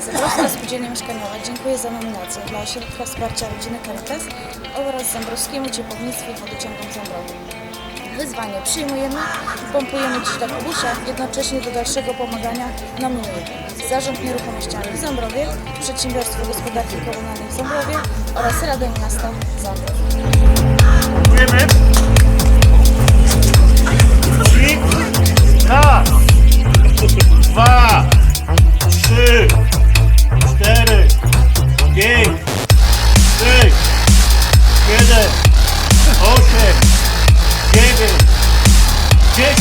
Zapraszam Spółdzielnia Mieszkaniowa dziękuję za nominację dla Ośrodka Wsparcia Rodziny Caritas oraz Zambrowskiemu Ciepłownictwu Wodociągom Zambrowym. Wyzwanie przyjmujemy pompujemy dziś do Kubusia, jednocześnie do dalszego pomagania nominujemy Zarząd Nieruchomościami w Zambrowie, Przedsiębiorstwo Gospodarki Komunalnej w Zambrowie oraz Radę Miasta Zambrów. Dziękujemy.